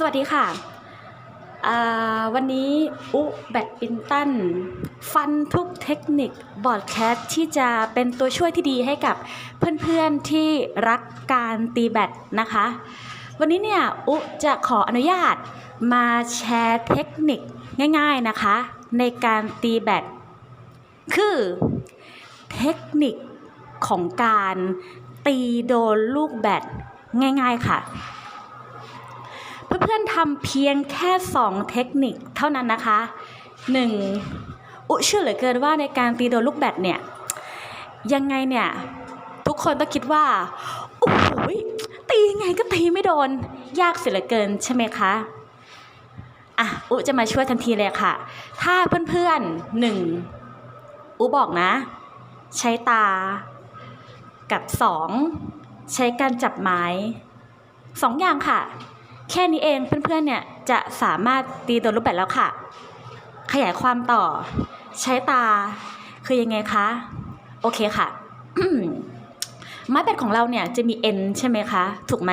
สวัสดีค่ะ วันนี้อุแบดมินตัน ฟันทุกเทคนิคบอร์ดแคสที่จะเป็นตัวช่วยที่ดีให้กับเพื่อนๆที่รักการตีแบดนะคะ วันนี้เนี่ยอุจะขออนุญาตมาแชร์เทคนิคง่ายๆนะคะ ในการตีแบดคือเทคนิคของการตีโดนลูกแบดง่ายๆค่ะ เพื่อนๆทำเพียงแค่ 2 เทคนิคเท่านั้นนะคะ 1. อุเชื่อเหลือเกินว่าในการตีโดนลูกแบดเนี่ย ยังไงเนี่ย ทุกคนต้องคิดว่า โอ้โหตียตีไงก็ตีไม่โดน ยากเสียเหลือเกินใช่ไหมคะอะอุจะมาช่วยทันทีเลยค่ะ ถ้าเพื่อนๆหนึ่งอุบอกนะ ใช้ตา กับสองใช้การจับไม้สองอย่างค่ะ แค่นี้เองเพื่อนๆเนี่ยจะสามารถตีตัวรูปแบบแล้วค่ะ ขยายความต่อ ใช้ตา คือยังไงคะ โอเคค่ะไม้แบตของเราเนี่ยจะมีเอ็นใช่ไหมคะ ถูกไหม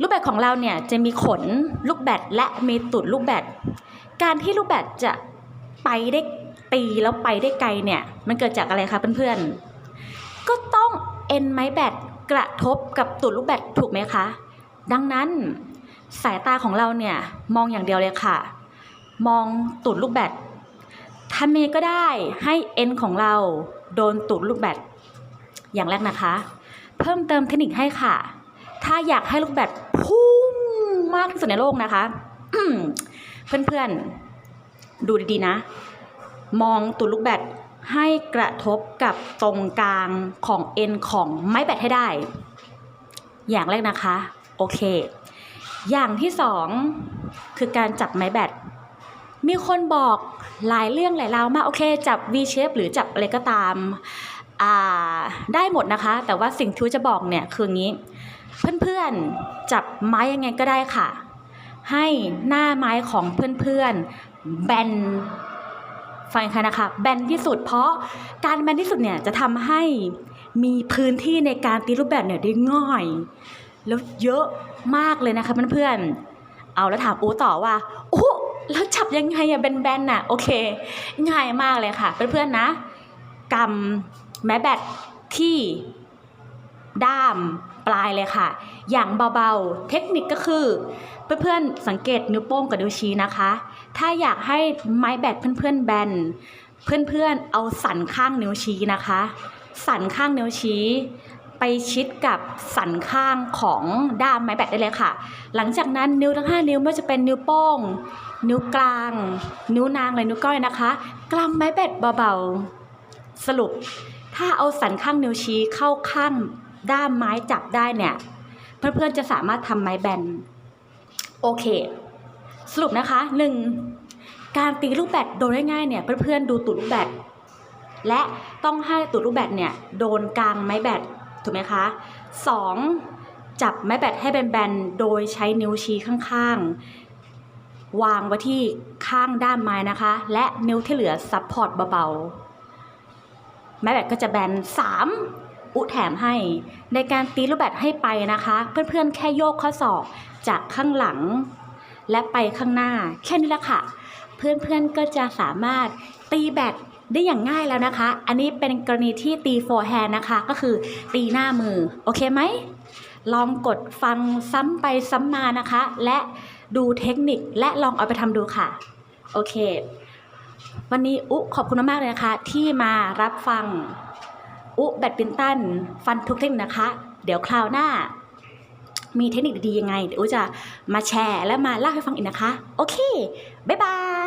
ลูกแบตของเราเนี่ยจะมีขนลูกแบตและมีตุดลูกแบตการที่ลูกแบตจะไปได้ตีแล้วไปได้ไกลเนี่ย มันเกิดจากอะไรคะเพื่อนๆก็ต้องเอ็นไม้แบตกระทบกับตุดลูกแบตถูกไหมคะ ดังนั้นสายตาของเราเนี่ยมองอย่างเดียวเลยค่ะ มองตูดลูกแบตทำเองก็ได้ให้เอ็นของเราโดนตูดลูกแบตอย่างแรกนะคะ เพิ่มเติมเทคนิคให้ค่ะ ถ้าอยากให้ลูกแบตพุ่งมากที่สุดในโลกนะคะอืมเพื่อนๆดูดีๆนะ มองตูดลูกแบตให้กระทบกับตรงกลางของเอ็นของไม้แบตให้ได้ อย่างแรกนะคะ โอเค อย่างที่สองคือการจับไม้แบตมีคนบอกหลายเรื่องหลายราวมากโอเค จับ V shape หรือจับอะไรก็ตามอ่าได้หมดนะคะ แต่ว่าสิ่งที่จะบอกเนี่ยคืองี้ เพื่อนๆจับไม้ยังไงก็ได้ค่ะ ให้หน้าไม้ของเพื่อนๆแบนฟังครั้งนะคะแบนที่สุดเพราะการแบนที่สุดเนี่ยจะทำให้มีพื้นที่ในการตีรูปแบบเนี่ยได้ง่าย แล้วเยอะมากเลยนะคะเพื่อนๆ เอาแล้วถามอูต่อว่าโอ้แล้วจับยังไงอะแบนๆน่ะ โอเค ง่ายมากเลยค่ะ เพื่อนๆนะกำแม้แบตที่ด้ามปลายเลยค่ะ อย่างเบาๆ เทคนิคก็คือ เพื่อนๆ สังเกตนิ้วโป้งกับนิ้วชี้นะคะ ถ้าอยากให้ไม้แบตเพื่อนๆแบน เพื่อนๆ เอาสันข้างนิ้วชี้นะคะ สันข้างนิ้วชี้ ไปชิดกับสันข้างของด้ามไม้แบตได้เลยค่ะ หลังจากนั้นนิ้วทั้ง 5 นิ้วไม่ว่าจะเป็นนิ้วโป้ง นิ้วกลาง นิ้วนางและนิ้วก้อยนะคะกำไม้แบตเบาๆ สรุป ถ้าเอาสันข้างนิ้วชี้เข้าข้างด้ามไม้จับได้เนี่ย เพื่อนๆจะสามารถทำไม้แบนโอเค สรุปนะคะ 1. การตีลูกแบตโดนง่ายๆเนี่ยเพื่อนๆดูตูดลูกแบตและต้องให้ตูดลูกแบตเนี่ยโดนกลางไม้แบต ถูกไหมคะ 2. จับไม้แบตให้แบนๆ โดยใช้นิ้วชี้ข้างๆ วางไว้ที่ข้างด้ามไม้นะคะ และนิ้วที่เหลือซับพอร์ตเบาๆ ไม้แบตก็จะแบน 3. อุแถมให้ ในการตีลูกแบตให้ไปนะคะ เพื่อนๆ แค่โยกข้อศอกจากข้างหลัง และไปข้างหน้า แค่นี้แหละค่ะ เพื่อนๆ ก็จะสามารถตีแบต ได้อย่างง่ายแล้วนะคะ อันนี้เป็นกรณีที่ตีโฟร์แฮนนะคะ ก็คือตีหน้ามือ โอเคไหม ลองกดฟังซ้ำไปซ้ำมานะคะ และดูเทคนิคและลองเอาไปทำดูค่ะ โอเค วันนี้อุขอบคุณมากเลยนะคะ ที่มารับฟังอุแบดมินตันฟันทุกเทคนิคนะคะ เดี๋ยวคราวหน้า มีเทคนิคดีๆยังไง เดี๋ยวอุจะมาแชร์และมาเล่าให้ฟังอีกนะคะ โอเค บ๊ายบาย